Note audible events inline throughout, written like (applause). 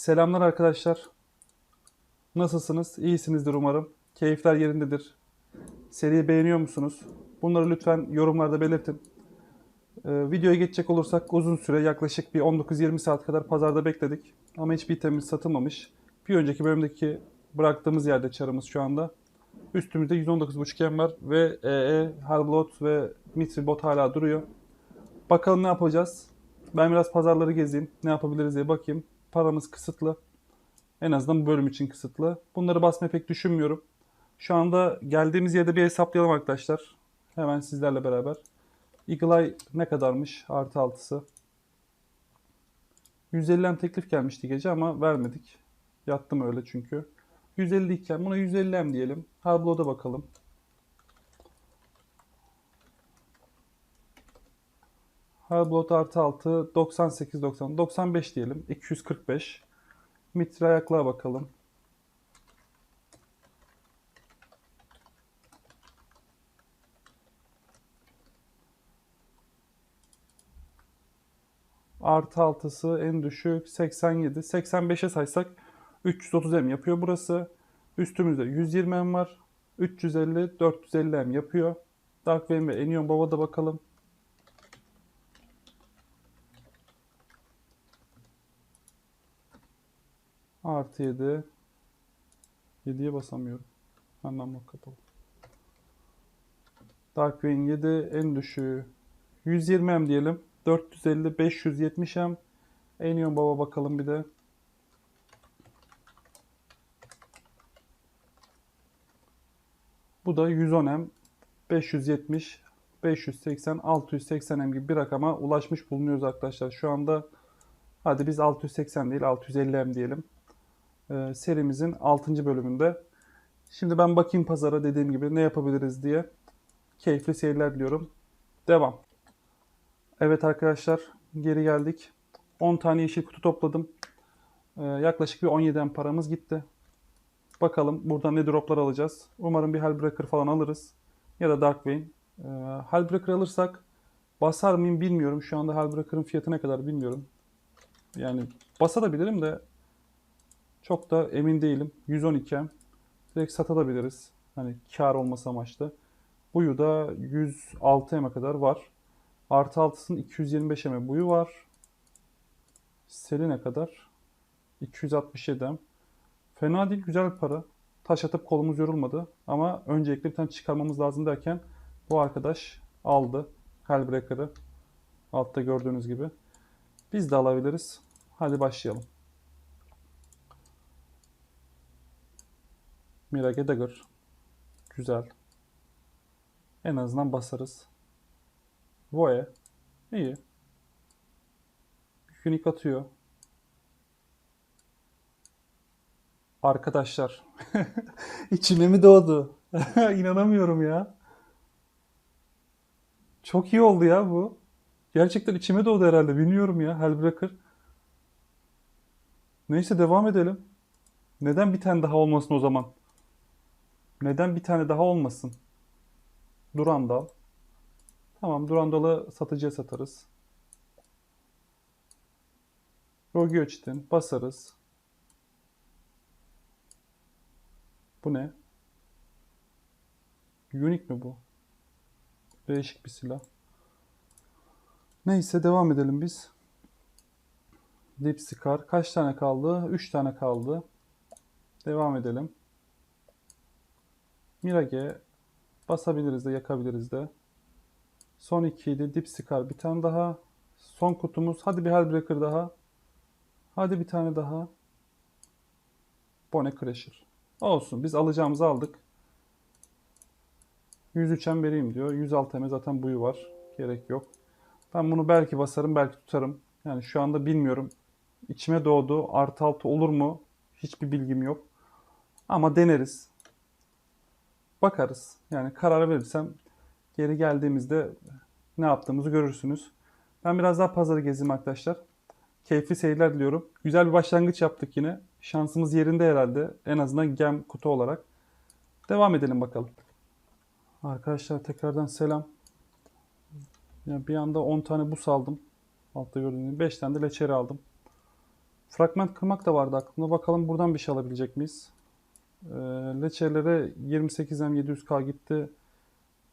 Selamlar arkadaşlar. Nasılsınız? İyisinizdir umarım. Keyifler yerindedir. Seriyi beğeniyor musunuz? Bunları lütfen yorumlarda belirtin. Ee, videoya geçecek olursak uzun süre yaklaşık bir 19-20 saat kadar pazarda bekledik. Ama hiçbir itemimiz satılmamış. Bir önceki bölümdeki bıraktığımız yerde çarımız şu anda. Üstümüzde 119.5 em var ve EE, Hellblot ve Mitri bot hala duruyor. Bakalım ne yapacağız? Ben biraz pazarları gezeyim. Ne yapabiliriz diye bakayım. Paramız kısıtlı. En azından bu bölüm için kısıtlı. Bunları basmayı pek düşünmüyorum. Şu anda geldiğimiz yerde bir hesaplayalım arkadaşlar. Hemen sizlerle beraber. Eagle Eye ne kadarmış? Artı altısı. 150 em teklif gelmişti gece ama vermedik. Yattım öyle çünkü. 150 iken buna 150 em diyelim. Harblo'da bakalım. Hellblot artı 6 98 90 95 diyelim. 245. Mitre ayaklığa bakalım. Artı 6'sı en düşük 87. 85'e saysak 330 M yapıyor burası. Üstümüzde 120 M var. 350, 450 M yapıyor. Dark Vein ve Enion Baba da bakalım. Artı 7. 7'ye basamıyorum. Hemen bak kapalı. Darkwing 7 en düşüğü 120 M diyelim. 450 570 M. Enion Baba bakalım bir de. Bu da 110 M. 570 580 680 M gibi bir rakama ulaşmış bulunuyoruz arkadaşlar. Şu anda hadi biz 680 değil 650 M diyelim e, serimizin 6. bölümünde. Şimdi ben bakayım pazara dediğim gibi ne yapabiliriz diye. Keyifli seyirler diliyorum. Devam. Evet arkadaşlar geri geldik. 10 tane yeşil kutu topladım. E, yaklaşık bir 17'den paramız gitti. Bakalım buradan ne droplar alacağız. Umarım bir Hellbreaker falan alırız. Ya da Darkvein. E, Hellbreaker alırsak basar mıyım bilmiyorum. Şu anda Hellbreaker'ın fiyatı ne kadar bilmiyorum. Yani basabilirim de çok da emin değilim. 112 M. Direkt satabiliriz. Hani kar olması amaçlı. Buyu da 106 M'e kadar var. Artı altısının 225 M buyu var. Seli ne kadar? 267 M. Fena değil, güzel bir para. Taş atıp kolumuz yorulmadı. Ama öncelikle bir tane çıkarmamız lazım derken bu arkadaş aldı. Hellbreaker'ı. Altta gördüğünüz gibi. Biz de alabiliriz. Hadi başlayalım. Mirage Dagger. Güzel. En azından basarız. Voe. İyi. Unique atıyor. Arkadaşlar. (laughs) İçime mi doğdu? (laughs) İnanamıyorum ya. Çok iyi oldu ya bu. Gerçekten içime doğdu herhalde. Bilmiyorum ya. Hellbreaker. Neyse devam edelim. Neden bir tane daha olmasın o zaman? Neden bir tane daha olmasın? Durandal. Tamam Durandal'ı satıcıya satarız. Rogiochit'in basarız. Bu ne? Unique mi bu? Değişik bir silah. Neyse devam edelim biz. Deep Scar. Kaç tane kaldı? 3 tane kaldı. Devam edelim. Mirage basabiliriz de yakabiliriz de. Son ikiydi. Dip Scar bir tane daha. Son kutumuz. Hadi bir Hellbreaker daha. Hadi bir tane daha. Bone Crusher. Olsun. Biz alacağımızı aldık. 103'en vereyim diyor. 106 eme zaten buyu var. Gerek yok. Ben bunu belki basarım belki tutarım. Yani şu anda bilmiyorum. İçime doğdu. Artı altı olur mu? Hiçbir bilgim yok. Ama deneriz bakarız. Yani karar verirsem geri geldiğimizde ne yaptığımızı görürsünüz. Ben biraz daha pazarı gezeyim arkadaşlar. Keyifli seyirler diliyorum. Güzel bir başlangıç yaptık yine. Şansımız yerinde herhalde. En azından gem kutu olarak. Devam edelim bakalım. Arkadaşlar tekrardan selam. Ya bir anda 10 tane bus aldım. Altta gördüğünüz gibi 5 tane de leçeri aldım. Fragment kırmak da vardı aklımda. Bakalım buradan bir şey alabilecek miyiz? Ee, Leçelere 28M 700K gitti.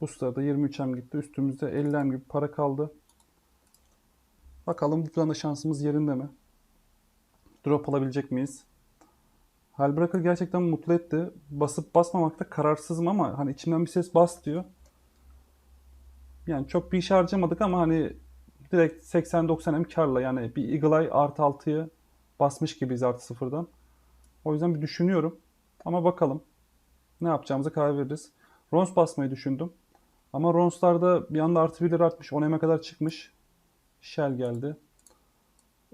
Boostlara da 23M gitti. Üstümüzde 50M gibi para kaldı. Bakalım buradan da şansımız yerinde mi? Drop alabilecek miyiz? Halbreaker gerçekten mutlu etti. Basıp basmamakta kararsızım ama hani içimden bir ses bas diyor. Yani çok bir iş harcamadık ama hani direkt 80-90 M karla yani bir Eagle Eye artı 6'yı basmış gibiyiz artı sıfırdan. O yüzden bir düşünüyorum. Ama bakalım. Ne yapacağımıza karar veririz. Rons basmayı düşündüm. Ama Rons'larda bir anda artı 1'ler artmış. 10 M'e kadar çıkmış. Shell geldi.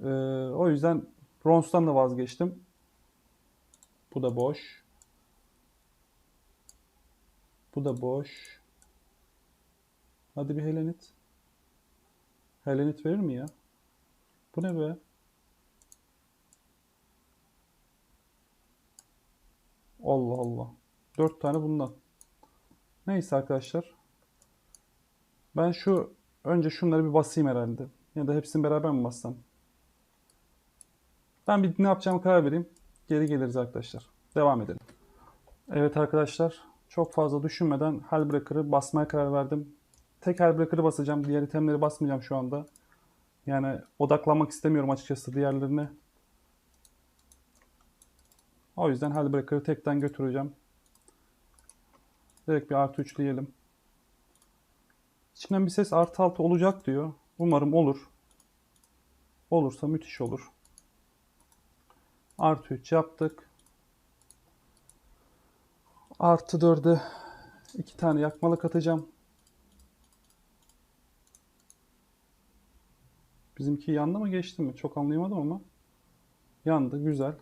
Ee, o yüzden Rons'tan da vazgeçtim. Bu da boş. Bu da boş. Hadi bir Helenit. Helenit verir mi ya? Bu ne be? Allah Allah. Dört tane bundan. Neyse arkadaşlar. Ben şu önce şunları bir basayım herhalde. Ya da hepsini beraber mi bassam? Ben bir ne yapacağımı karar vereyim. Geri geliriz arkadaşlar. Devam edelim. Evet arkadaşlar. Çok fazla düşünmeden Hellbreaker'ı basmaya karar verdim. Tek Hellbreaker'ı basacağım. Diğer itemleri basmayacağım şu anda. Yani odaklanmak istemiyorum açıkçası diğerlerine. O yüzden Hellbreaker'ı tekten götüreceğim. Direkt bir artı 3 diyelim. İçinden bir ses artı 6 olacak diyor. Umarım olur. Olursa müthiş olur. Artı 3 yaptık. Artı 4'e 2 tane yakmalık atacağım. Bizimki yandı mı geçti mi? Çok anlayamadım ama. Yandı. Güzel.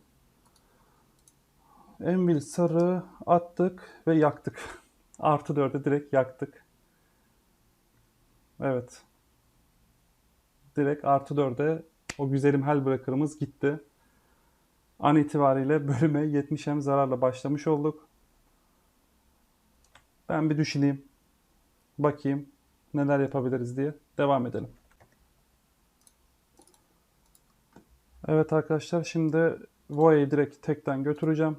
Envil sarı attık ve yaktık. (laughs) Artı 4'e direkt yaktık. Evet. Direkt artı 4'e o güzelim Hellbreaker'ımız gitti. An itibariyle bölüme 70 hem zararla başlamış olduk. Ben bir düşüneyim. Bakayım neler yapabiliriz diye. Devam edelim. Evet arkadaşlar şimdi Voya'yı direkt tekten götüreceğim.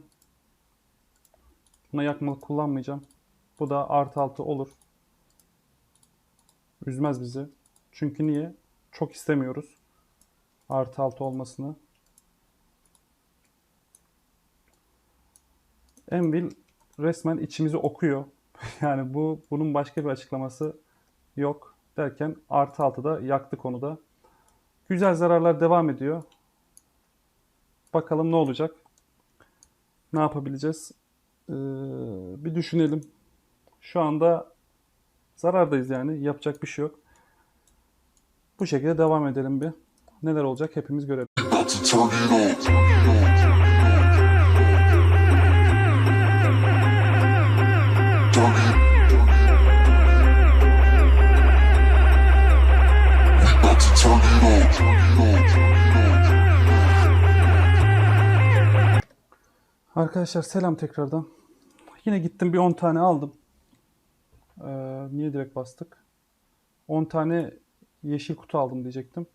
Buna yakmalık kullanmayacağım. Bu da artı altı olur. Üzmez bizi. Çünkü niye? Çok istemiyoruz. Artı altı olmasını. Envil resmen içimizi okuyor. (laughs) yani bu bunun başka bir açıklaması yok. Derken artı altı da yaktı konuda. Güzel zararlar devam ediyor. Bakalım ne olacak? Ne yapabileceğiz? Ee, bir düşünelim. Şu anda zarardayız yani. Yapacak bir şey yok. Bu şekilde devam edelim bir. Neler olacak hepimiz görelim. Arkadaşlar selam tekrardan. Yine gittim bir 10 tane aldım. Ee, niye direkt bastık? 10 tane yeşil kutu aldım diyecektim.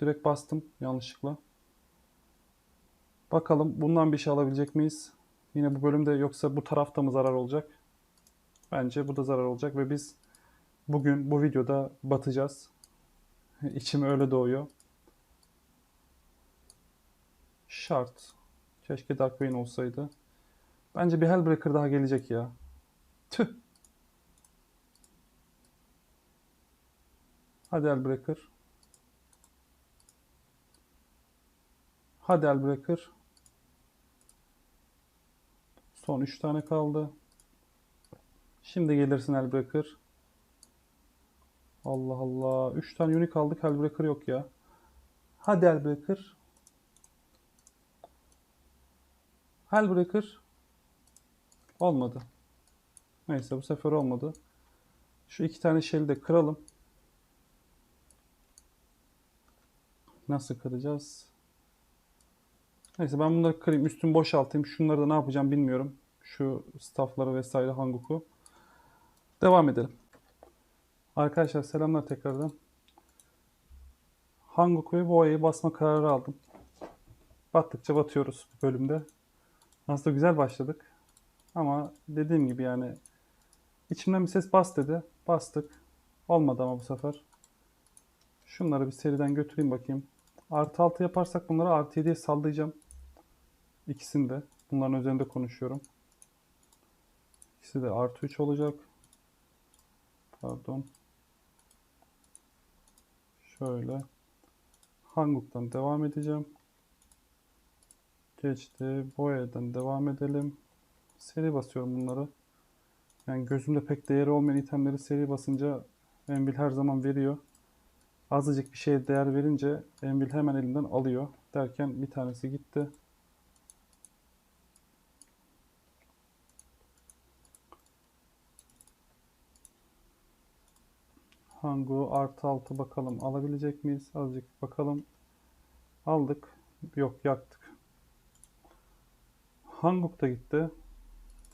Direkt bastım yanlışlıkla. Bakalım bundan bir şey alabilecek miyiz? Yine bu bölümde yoksa bu tarafta mı zarar olacak? Bence bu da zarar olacak ve biz bugün bu videoda batacağız. (laughs) İçim öyle doğuyor. Şart. Keşke Dark Vayne olsaydı. Bence bir Hellbreaker daha gelecek ya. Tüh. Hadi Hellbreaker. Hadi Hellbreaker. Son 3 tane kaldı. Şimdi gelirsin Hellbreaker. Allah Allah. 3 tane unique aldık. Hellbreaker yok ya. Hadi Hellbreaker. Hellbreaker. Olmadı. Neyse bu sefer olmadı. Şu iki tane shell'i de kıralım. Nasıl kıracağız? Neyse ben bunları kırayım. Üstünü boşaltayım. Şunları da ne yapacağım bilmiyorum. Şu staffları vesaire Hanguk'u. Devam edelim. Arkadaşlar selamlar tekrardan. Hangoku ve Boya'yı basma kararı aldım. battıkça batıyoruz bu bölümde. Aslında güzel başladık. Ama dediğim gibi yani içimden bir ses bas dedi. Bastık. Olmadı ama bu sefer. Şunları bir seriden götüreyim bakayım. Artı 6 yaparsak bunları artı 7'ye sallayacağım. İkisini de. Bunların üzerinde konuşuyorum. İkisi de artı 3 olacak. Pardon. Şöyle. Hanguk'tan devam edeceğim. Geçti. Boya'dan devam edelim. Seri basıyorum bunları. Yani gözümde pek değeri olmayan itemleri seri basınca Envil her zaman veriyor. Azıcık bir şeye değer verince Envil hemen elimden alıyor. Derken bir tanesi gitti. Hangu artı altı bakalım alabilecek miyiz? Azıcık bakalım. Aldık. Yok yaktık. Hanguk da gitti.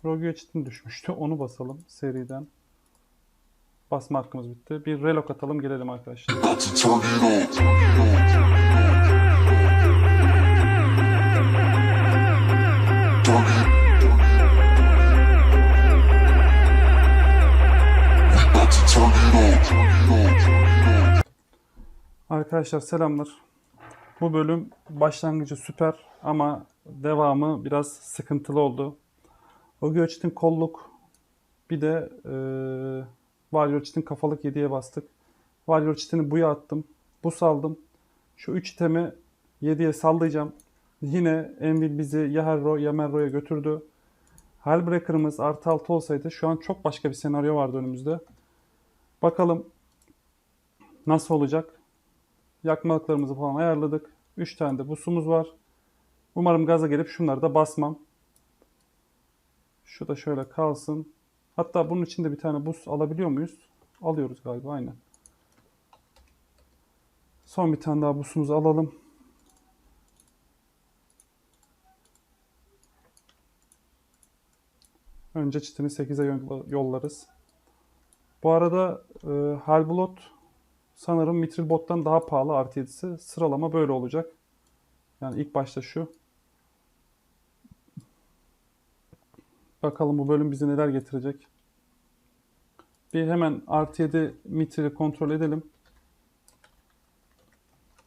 Rogyachit'in düşmüştü. Onu basalım seriden. Basma hakkımız bitti. Bir relok atalım gelelim arkadaşlar. Arkadaşlar selamlar. Bu bölüm başlangıcı süper ama devamı biraz sıkıntılı oldu. O Göçt'in kolluk bir de eee Warrior kafalık 7'ye bastık. Warrior buya attım. Bu saldım. Şu 3 itemi 7'ye sallayacağım. Yine Envil bizi ya Herro ya Merro'ya götürdü. Hellbreaker'ımız artı 6 olsaydı şu an çok başka bir senaryo vardı önümüzde. Bakalım nasıl olacak. Yakmalıklarımızı falan ayarladık. 3 tane de busumuz var. Umarım gaza gelip şunları da basmam. Şu da şöyle kalsın. Hatta bunun içinde bir tane bus alabiliyor muyuz? Alıyoruz galiba aynen. Son bir tane daha busumuzu alalım. Önce çitini 8'e yolla- yollarız. Bu arada e, Halblot sanırım Mitril Bot'tan daha pahalı artı 7'si. Sıralama böyle olacak. Yani ilk başta şu. Bakalım bu bölüm bize neler getirecek. Bir hemen artı 7 Mitril'i kontrol edelim.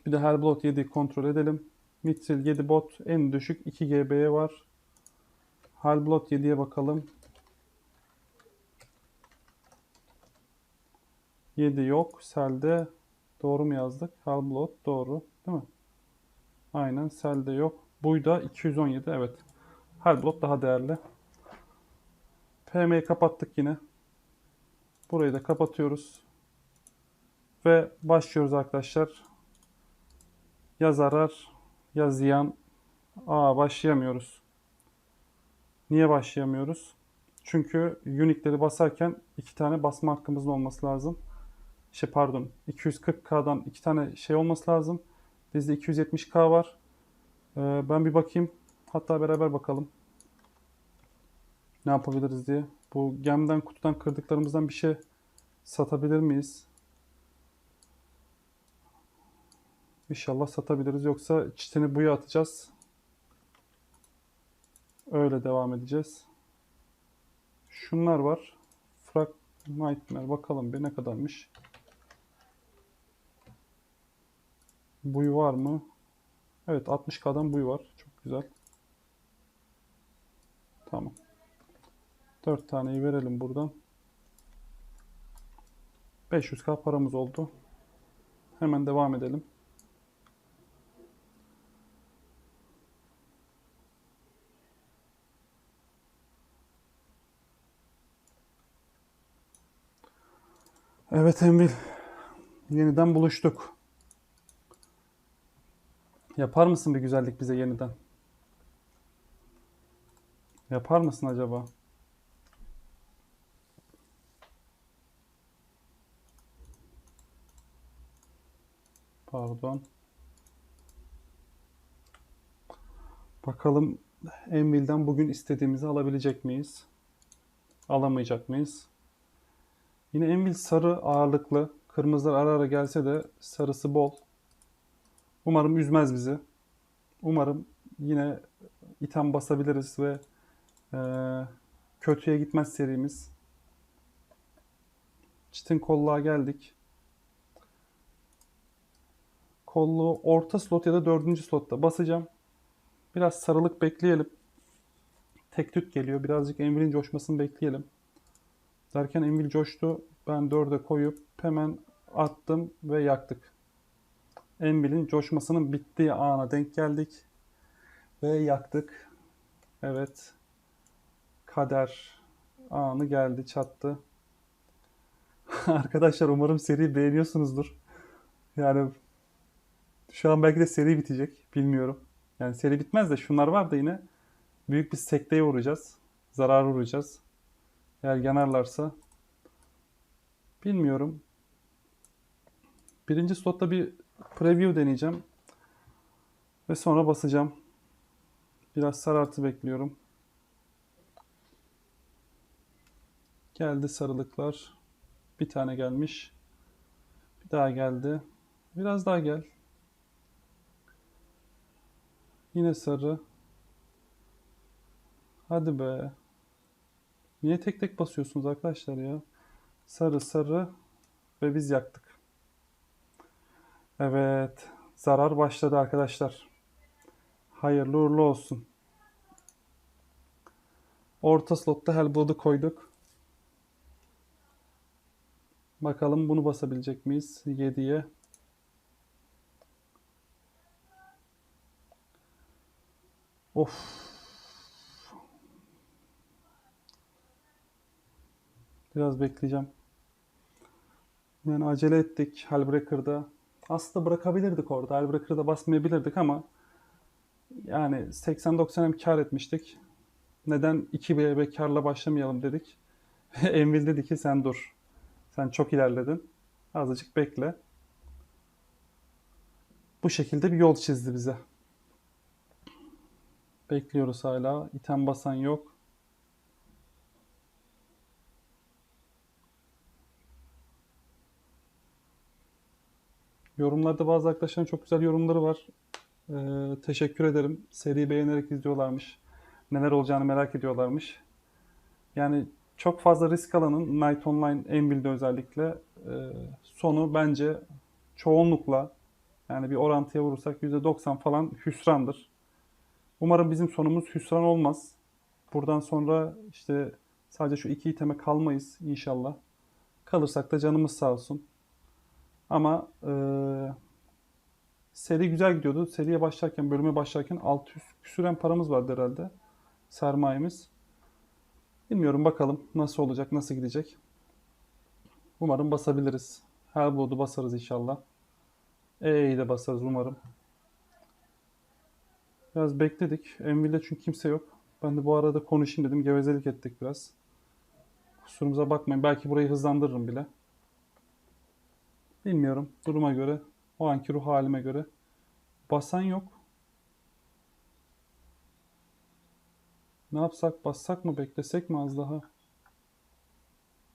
Bir de Hellblot 7'yi kontrol edelim. Mitril 7 bot en düşük 2 GB'ye var. Hellblot 7'ye bakalım. 7 yok. Sel'de doğru mu yazdık? Hellblot doğru. Değil mi? Aynen. Sel'de yok. Buyda 217. Evet. Hellblot daha değerli. PM'yi kapattık yine. Burayı da kapatıyoruz. Ve başlıyoruz arkadaşlar. Ya zarar ya ziyan. Aa başlayamıyoruz. Niye başlayamıyoruz? Çünkü Unique'leri basarken iki tane basma hakkımızın olması lazım. Şey pardon 240K'dan iki tane şey olması lazım. Bizde 270K var. Ee, ben bir bakayım. Hatta beraber bakalım. Ne yapabiliriz diye. Bu gemden kutudan kırdıklarımızdan bir şey satabilir miyiz? İnşallah satabiliriz. Yoksa çitini buya atacağız. Öyle devam edeceğiz. Şunlar var. Frag Nightmare. Bakalım bir ne kadarmış. Buyu var mı? Evet 60k'dan buyu var. Çok güzel. Tamam. 4 taneyi verelim buradan. 500k paramız oldu. Hemen devam edelim. Evet Emil. Yeniden buluştuk. Yapar mısın bir güzellik bize yeniden? Yapar mısın acaba? Pardon. Bakalım Envil'den bugün istediğimizi alabilecek miyiz? Alamayacak mıyız? Yine Envil sarı ağırlıklı. Kırmızılar ara ara gelse de sarısı bol. Umarım üzmez bizi. Umarım yine item basabiliriz ve e, kötüye gitmez serimiz. Çitin kolluğa geldik. Kolluğu orta slot ya da dördüncü slotta basacağım. Biraz sarılık bekleyelim. Tek tük geliyor. Birazcık Envil'in coşmasını bekleyelim. Derken Envil coştu. Ben 4'e koyup hemen attım ve yaktık. Envil'in coşmasının bittiği ana denk geldik. Ve yaktık. Evet. Kader anı geldi çattı. (laughs) Arkadaşlar umarım seri beğeniyorsunuzdur. Yani şu an belki de seri bitecek. Bilmiyorum. Yani seri bitmez de şunlar var da yine büyük bir sekteye uğrayacağız. Zarar uğrayacağız. Eğer yanarlarsa bilmiyorum. Birinci slotta bir preview deneyeceğim. Ve sonra basacağım. Biraz sarartı bekliyorum. Geldi sarılıklar. Bir tane gelmiş. Bir daha geldi. Biraz daha gel. Yine sarı. Hadi be. Niye tek tek basıyorsunuz arkadaşlar ya? Sarı sarı ve biz yaktık. Evet. Zarar başladı arkadaşlar. Hayırlı uğurlu olsun. Orta slotta Hellblood'u koyduk. Bakalım bunu basabilecek miyiz? 7'ye. Of. Biraz bekleyeceğim. Yani acele ettik Hellbreaker'da. Aslında bırakabilirdik orada. Hellbreaker'da basmayabilirdik ama yani 80-90 hem kar etmiştik. Neden 2 BB karla başlamayalım dedik. (laughs) Envil dedi ki sen dur. Sen çok ilerledin. Azıcık bekle. Bu şekilde bir yol çizdi bize. Bekliyoruz hala. İtem basan yok. Yorumlarda bazı arkadaşların çok güzel yorumları var. Ee, teşekkür ederim. Seriyi beğenerek izliyorlarmış. Neler olacağını merak ediyorlarmış. Yani çok fazla risk alanın Night Online Envil'de özellikle e, sonu bence çoğunlukla yani bir orantıya vurursak %90 falan hüsrandır. Umarım bizim sonumuz hüsran olmaz. Buradan sonra işte sadece şu iki iteme kalmayız inşallah. Kalırsak da canımız sağ olsun. Ama e, seri güzel gidiyordu. Seriye başlarken, bölüme başlarken 600 küsüren paramız vardı herhalde. Sermayemiz. Bilmiyorum bakalım nasıl olacak, nasıl gidecek. Umarım basabiliriz. Hellblood'u basarız inşallah. E'yi de basarız umarım. Biraz bekledik. Envil'de çünkü kimse yok. Ben de bu arada konuşayım dedim. Gevezelik ettik biraz. Kusurumuza bakmayın. Belki burayı hızlandırırım bile. Bilmiyorum. Duruma göre. O anki ruh halime göre. Basan yok. Ne yapsak? Bassak mı? Beklesek mi az daha?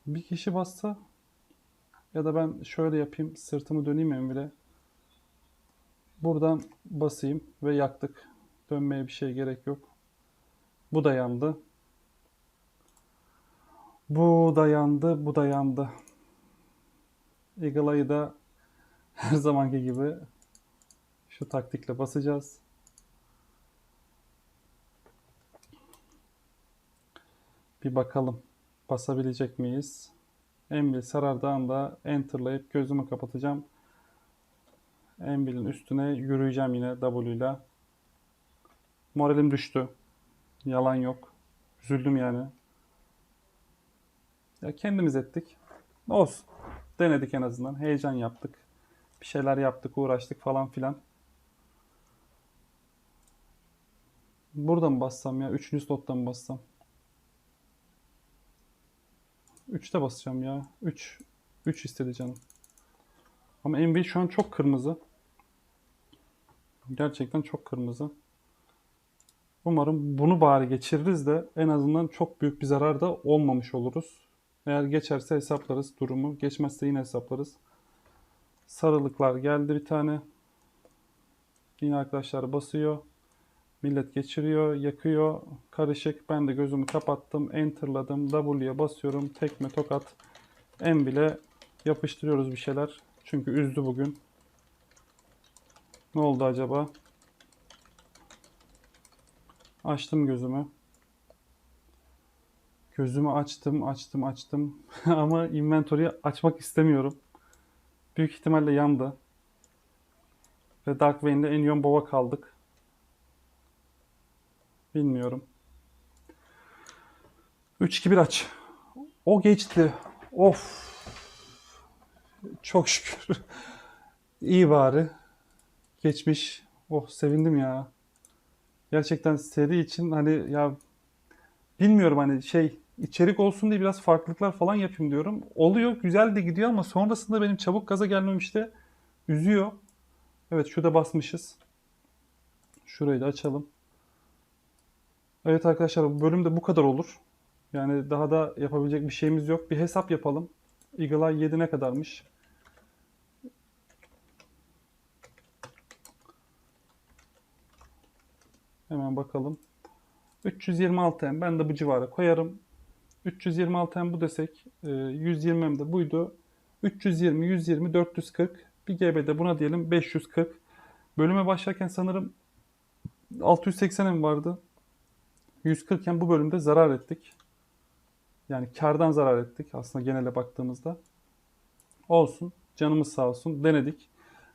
Bir kişi bassa ya da ben şöyle yapayım. Sırtımı döneyim Envil'e. Buradan basayım ve yaktık. Dönmeye bir şey gerek yok. Bu da yandı. Bu da yandı, bu da yandı. Eagle Eye'ı da (laughs) her zamanki gibi şu taktikle basacağız. Bir bakalım basabilecek miyiz? Envil sarardağında enterlayıp gözümü kapatacağım. Envil'in üstüne yürüyeceğim yine W ile. Moralim düştü. Yalan yok. Üzüldüm yani. Ya kendimiz ettik. Olsun. Denedik en azından. Heyecan yaptık. Bir şeyler yaptık, uğraştık falan filan. Burada mı bassam ya? Üçüncü slotta mı bassam? Üçte basacağım ya. Üç. Üç istedi canım. Ama Envil şu an çok kırmızı. Gerçekten çok kırmızı. Umarım bunu bari geçiririz de en azından çok büyük bir zarar da olmamış oluruz. Eğer geçerse hesaplarız durumu. Geçmezse yine hesaplarız. Sarılıklar geldi bir tane. Yine arkadaşlar basıyor. Millet geçiriyor, yakıyor. Karışık. Ben de gözümü kapattım. Enter'ladım. W'ye basıyorum. Tekme tokat. En bile yapıştırıyoruz bir şeyler. Çünkü üzdü bugün. Ne oldu acaba? Açtım gözümü. Gözümü açtım, açtım, açtım. (laughs) Ama inventory'yi açmak istemiyorum. Büyük ihtimalle yandı. Ve Dark Vayne'de Enion Bow'a kaldık. Bilmiyorum. 3-2-1 aç. O geçti. Of. Çok şükür. (laughs) İyi bari. Geçmiş. Oh sevindim ya. Gerçekten seri için hani ya bilmiyorum hani şey içerik olsun diye biraz farklılıklar falan yapayım diyorum. Oluyor güzel de gidiyor ama sonrasında benim çabuk gaza gelmem işte üzüyor. Evet şurada basmışız. Şurayı da açalım. Evet arkadaşlar bu bölümde bu kadar olur. Yani daha da yapabilecek bir şeyimiz yok. Bir hesap yapalım. Eagle Eye 7 ne kadarmış? Hemen bakalım. 326M ben de bu civara koyarım. 326M bu desek, e, 120M de buydu. 320, 120, 440. Bir GB de buna diyelim 540. Bölüme başlarken sanırım 680M vardı. 140 iken bu bölümde zarar ettik. Yani kardan zarar ettik aslında genele baktığımızda. Olsun. Canımız sağ olsun. Denedik.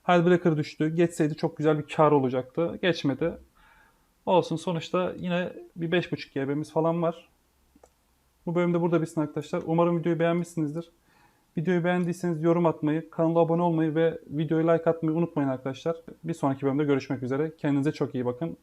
Hellbreaker düştü. Geçseydi çok güzel bir kar olacaktı. Geçmedi. Olsun sonuçta yine bir 5.5 GB'miz falan var. Bu bölümde burada bitsin arkadaşlar. Umarım videoyu beğenmişsinizdir. Videoyu beğendiyseniz yorum atmayı, kanala abone olmayı ve videoyu like atmayı unutmayın arkadaşlar. Bir sonraki bölümde görüşmek üzere. Kendinize çok iyi bakın.